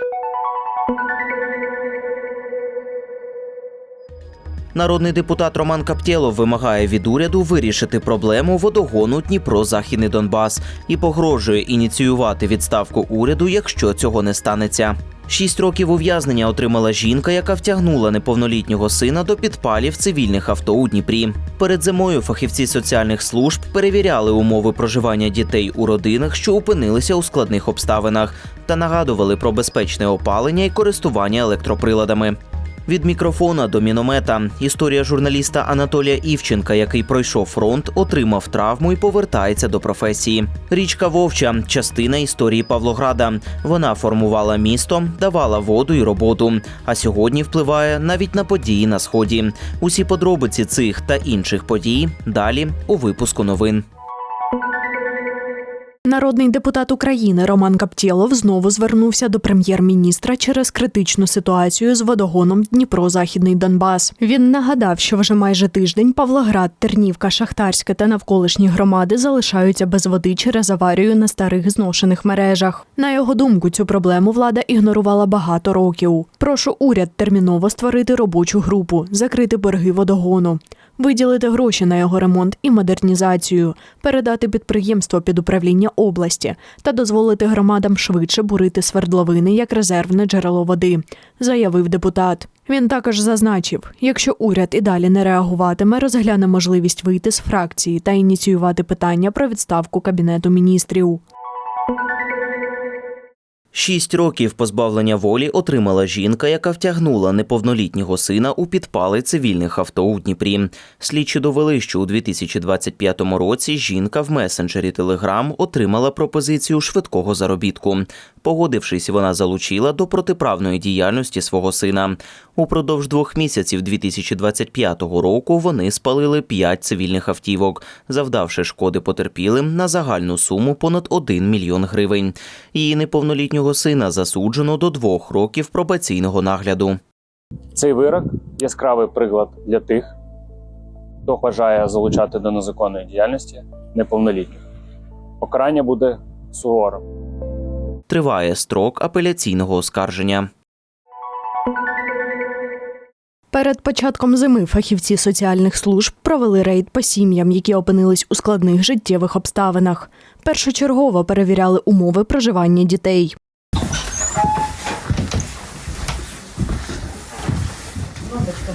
Thank you. Народний депутат Роман Каптєлов вимагає від уряду вирішити проблему водогону Дніпро-Західний Донбас і погрожує ініціювати відставку уряду, якщо цього не станеться. Шість років ув'язнення отримала жінка, яка втягнула неповнолітнього сина до підпалів цивільних авто у Дніпрі. Перед зимою фахівці соціальних служб перевіряли умови проживання дітей у родинах, що опинилися у складних обставинах, та нагадували про безпечне опалення і користування електроприладами. Від мікрофона до міномета історія журналіста Анатолія Івченка, який пройшов фронт, отримав травму і повертається до професії. Річка Вовча частина історії Павлограда. Вона формувала місто, давала воду і роботу. А сьогодні впливає навіть на події на сході. Усі подробиці цих та інших подій далі у випуску новин. Народний депутат України Роман Каптєлов знову звернувся до прем'єр-міністра через критичну ситуацію з водогоном Дніпро-Західний Донбас. Він нагадав, що вже майже тиждень Павлоград, Тернівка, Шахтарське та навколишні громади залишаються без води через аварію на старих зношених мережах. На його думку, цю проблему влада ігнорувала багато років. Прошу уряд терміново створити робочу групу, закрити борги водогону. Виділити гроші на його ремонт і модернізацію, передати підприємство під управління області та дозволити громадам швидше бурити свердловини як резервне джерело води, заявив депутат. Він також зазначив, якщо уряд і далі не реагуватиме, розгляне можливість вийти з фракції та ініціювати питання про відставку кабінету міністрів. Шість років позбавлення волі отримала жінка, яка втягнула неповнолітнього сина у підпали цивільних авто у Дніпрі. Слідчі довели, що у 2025 році жінка в месенджері Телеграм отримала пропозицію швидкого заробітку. Погодившись, вона залучила до протиправної діяльності свого сина. Упродовж двох місяців 2025 року вони спалили п'ять цивільних автівок, завдавши шкоди потерпілим на загальну суму понад 1 мільйон гривень. Її неповнолітнього сина засуджено до двох років пробаційного нагляду. Цей вирок яскравий приклад для тих, хто бажає залучати до незаконної діяльності неповнолітніх. Покарання буде суворим. Триває строк апеляційного оскарження. Перед початком зими фахівці соціальних служб провели рейд по сім'ям, які опинились у складних життєвих обставинах. Першочергово перевіряли умови проживання дітей.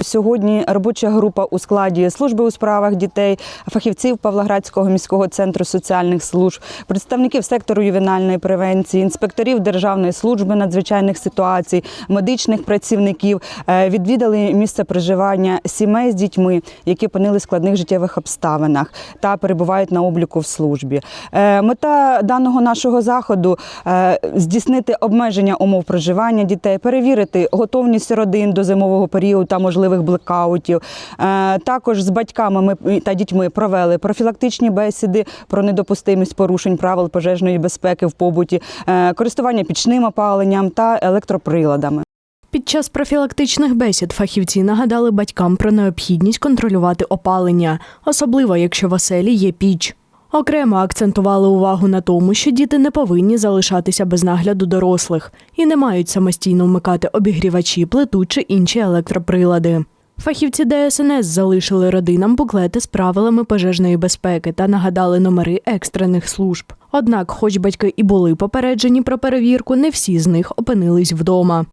Сьогодні робоча група у складі служби у справах дітей, фахівців Павлоградського міського центру соціальних служб, представників сектору ювенальної превенції, інспекторів Державної служби надзвичайних ситуацій, медичних працівників е, відвідали місце проживання сімей з дітьми, які опинили в складних життєвих обставинах та перебувають на обліку в службі. Е, Мета даного нашого заходу е, здійснити обмеження умов проживання дітей, перевірити готовність родин до зимового періоду та можливих блекаутів. Е, Також з батьками ми та дітьми провели профілактичні бесіди про недопустимість порушень правил пожежної безпеки в побуті, е, користування пічним опаленням та електроприладами. Під час профілактичних бесід фахівці нагадали батькам про необхідність контролювати опалення, особливо якщо в оселі є піч. Окремо акцентували увагу на тому, що діти не повинні залишатися без нагляду дорослих і не мають самостійно вмикати обігрівачі, плиту чи інші електроприлади. Фахівці ДСНС залишили родинам буклети з правилами пожежної безпеки та нагадали номери екстрених служб. Однак, хоч батьки і були попереджені про перевірку, не всі з них опинились вдома.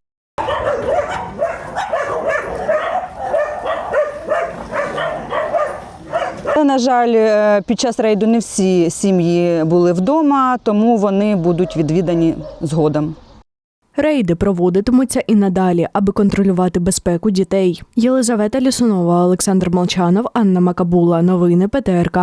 На жаль, е, під час рейду не всі сім'ї були вдома, тому вони будуть відвідані згодом. Рейди проводитимуться і надалі, аби контролювати безпеку дітей. Єлизавета Лісунова, Олександр Молчанов, Анна Макабула. Новини ПТРК.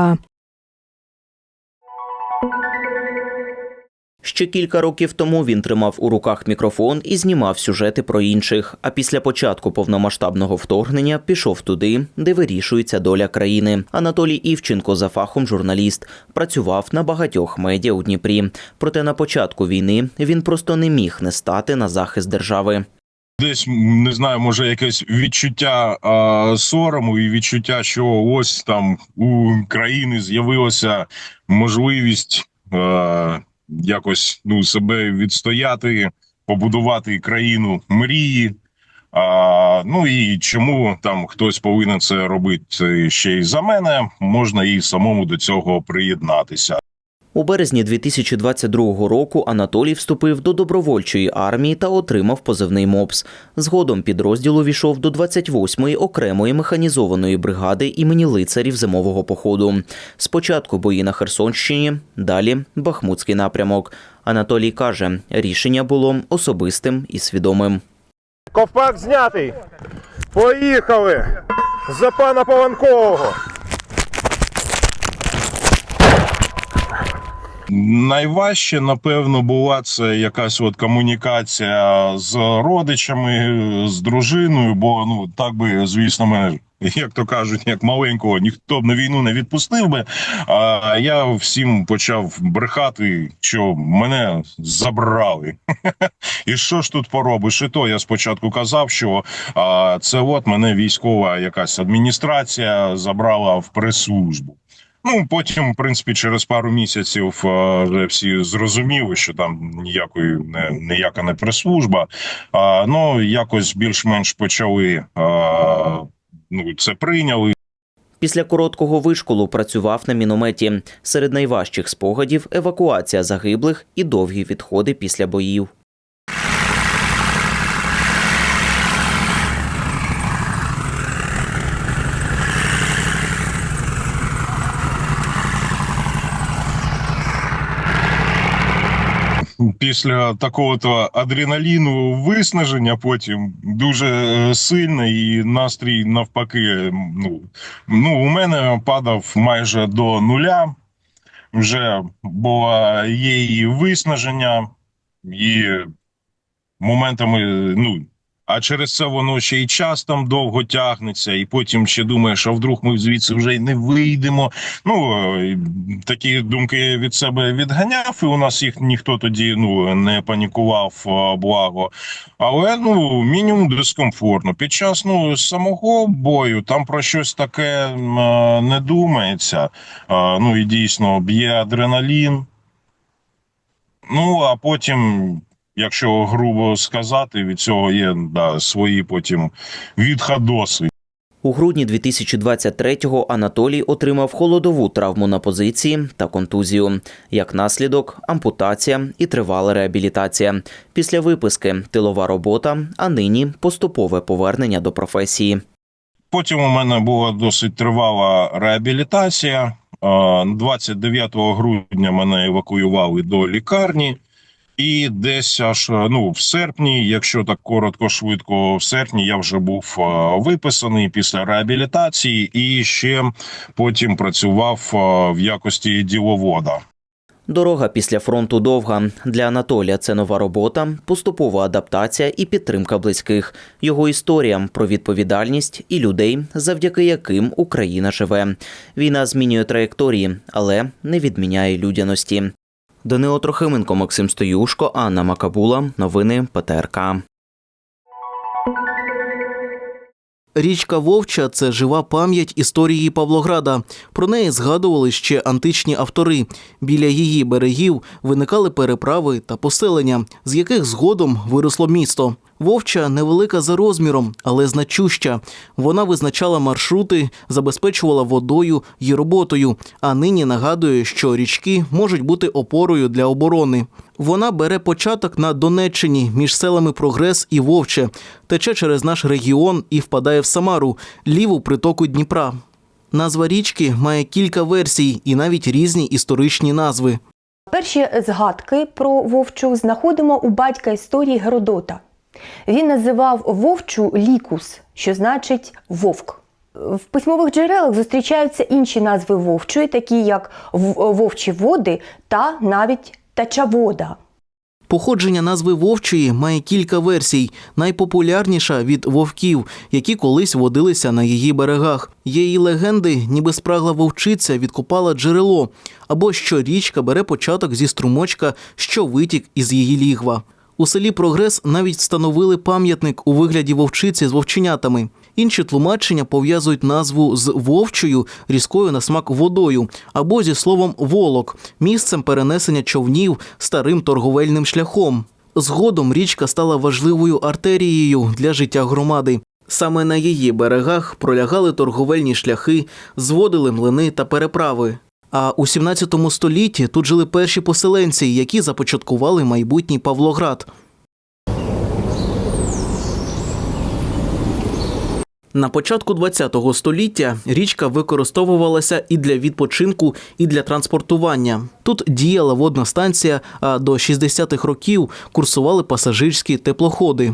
Ще кілька років тому він тримав у руках мікрофон і знімав сюжети про інших. А після початку повномасштабного вторгнення пішов туди, де вирішується доля країни. Анатолій Івченко за фахом журналіст працював на багатьох медіа у Дніпрі. Проте на початку війни він просто не міг не стати на захист держави. Десь не знаю, може якесь відчуття а, сорому і відчуття, що ось там у країни з'явилася можливість а, якось ну себе відстояти побудувати країну мрії. А, ну і чому там хтось повинен це робити ще й за мене, можна і самому до цього приєднатися. У березні 2022 року Анатолій вступив до добровольчої армії та отримав позивний МОПС. Згодом підрозділ увійшов до 28-ї окремої механізованої бригади імені лицарів зимового походу. Спочатку бої на Херсонщині, далі Бахмутський напрямок. Анатолій каже, рішення було особистим і свідомим. Ковпак знятий. Поїхали! За пана Пованкового! Найважче, напевно, була це якась от комунікація з родичами, з дружиною, бо ну так би, звісно, мене. Як то кажуть, як маленького ніхто б на війну не відпустив би. А я всім почав брехати, що мене забрали. І що ж тут поробиш? І то я спочатку казав, що а, це от мене військова якась адміністрація забрала в прес-службу. Ну потім, в принципі, через пару місяців е, вже всі зрозуміли, що там ніякої не ніяка не прес-служба. А, ну якось більш-менш почали а, ну це прийняли. Після короткого вишколу працював на мінометі. Серед найважчих спогадів евакуація загиблих і довгі відходи після боїв. Після такого адреналіну виснаження потім дуже сильно, і настрій навпаки. Ну, ну у мене падав майже до нуля. Вже бо є і виснаження, і моментами, ну. А через це воно ще й час там довго тягнеться, і потім ще думаєш, а вдруг ми звідси вже й не вийдемо. Ну е, такі думки від себе відганяв, і у нас їх ніхто тоді ну не панікував, благо. Але ну мінімум дискомфортно. Під час ну самого бою там про щось таке е, не думається. Ну і дійсно б'є адреналін. Ну а потім. Якщо грубо сказати, від цього є да, свої потім відходоси. У грудні 2023-го Анатолій отримав холодову травму на позиції та контузію. Як наслідок, ампутація і тривала реабілітація. Після виписки тилова робота, а нині поступове повернення до професії. Потім у мене була досить тривала реабілітація. Е, 29 грудня мене евакуювали до лікарні. І десь аж е, ну в серпні, якщо так коротко, швидко, в серпні я вже був е, виписаний після реабілітації і ще потім працював е, в якості діловода. Дорога після фронту довга. Для Анатолія це нова робота, поступова адаптація і підтримка близьких. Його історія про відповідальність і людей, завдяки яким Україна живе. Війна змінює траєкторії, але не відміняє людяності. Данило Трохименко, Максим Стоюшко, Анна Макабула. Новини ПТРК. Річка Вовча це жива пам'ять історії Павлограда. Про неї згадували ще античні автори. Біля її берегів виникали переправи та поселення, з яких згодом виросло місто. Вовча невелика за розміром, але значуща. Вона визначала маршрути, забезпечувала водою й роботою, а нині нагадує, що річки можуть бути опорою для оборони. Вона бере початок на Донеччині між селами Прогрес і Вовче, тече через наш регіон і впадає в Самару, ліву притоку Дніпра. Назва річки має кілька версій і навіть різні історичні назви. Перші згадки про вовчу знаходимо у батька історії Геродота. Він називав вовчу лікус, що значить вовк. В письмових джерелах зустрічаються інші назви вовчої, такі як вовчі води та навіть тачавода. Походження назви вовчої має кілька версій. Найпопулярніша від вовків, які колись водилися на її берегах. Є і легенди, ніби спрагла вовчиця відкопала джерело, або що річка бере початок зі струмочка, що витік із її лігва. У селі Прогрес навіть встановили пам'ятник у вигляді вовчиці з вовченятами. Інші тлумачення пов'язують назву з вовчою, різкою на смак водою, або зі словом волок, місцем перенесення човнів старим торговельним шляхом. Згодом річка стала важливою артерією для життя громади. Саме на її берегах пролягали торговельні шляхи, зводили млини та переправи. А у 17 столітті тут жили перші поселенці, які започаткували майбутній Павлоград. На початку ХХ століття річка використовувалася і для відпочинку, і для транспортування. Тут діяла водна станція, а до 60-х років курсували пасажирські теплоходи.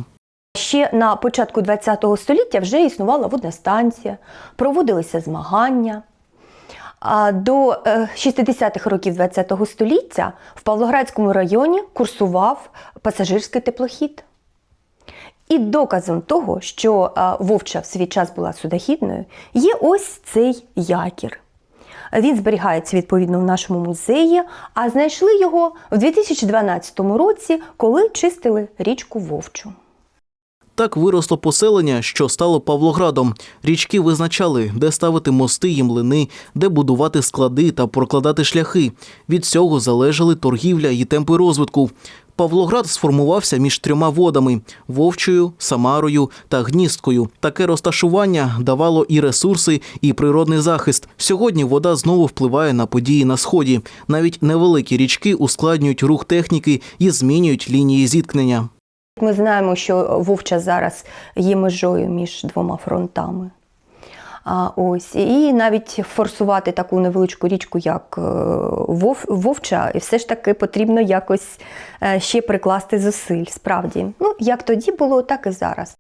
Ще на початку ХХ століття вже існувала водна станція, проводилися змагання. До е, 60-х років ХХ століття в Павлоградському районі курсував пасажирський теплохід. І доказом того, що е, Вовча в свій час була судохідною, є ось цей якір. Він зберігається відповідно в нашому музеї, а знайшли його в 2012 році, коли чистили річку Вовчу. Так виросло поселення, що стало Павлоградом. Річки визначали, де ставити мости і млини, де будувати склади та прокладати шляхи. Від цього залежали торгівля і темпи розвитку. Павлоград сформувався між трьома водами вовчою, Самарою та Гністкою. Таке розташування давало і ресурси, і природний захист. Сьогодні вода знову впливає на події на сході. Навіть невеликі річки ускладнюють рух техніки і змінюють лінії зіткнення. Ми знаємо, що Вовча зараз є межою між двома фронтами. А, ось. І навіть форсувати таку невеличку річку, як е, Вов, Вовча, і все ж таки потрібно якось е, ще прикласти зусиль. Справді, ну як тоді було, так і зараз.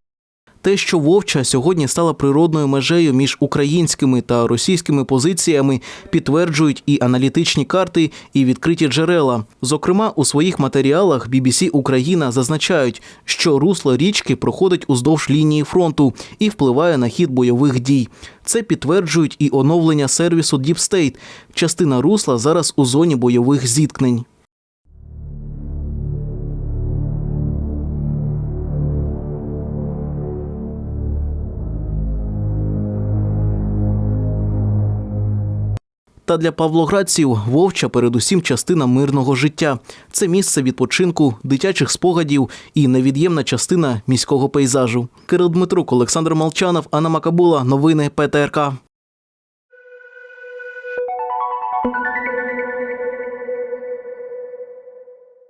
Те, що Вовча сьогодні стала природною межею між українськими та російськими позиціями, підтверджують і аналітичні карти, і відкриті джерела. Зокрема, у своїх матеріалах BBC Україна зазначають, що русло річки проходить уздовж лінії фронту і впливає на хід бойових дій. Це підтверджують і оновлення сервісу State. Частина русла зараз у зоні бойових зіткнень. Та для павлоградців Вовча передусім частина мирного життя. Це місце відпочинку, дитячих спогадів і невід'ємна частина міського пейзажу. Кирил Дмитрук, Олександр Молчанов, Анна Макабула. Новини ПТРК.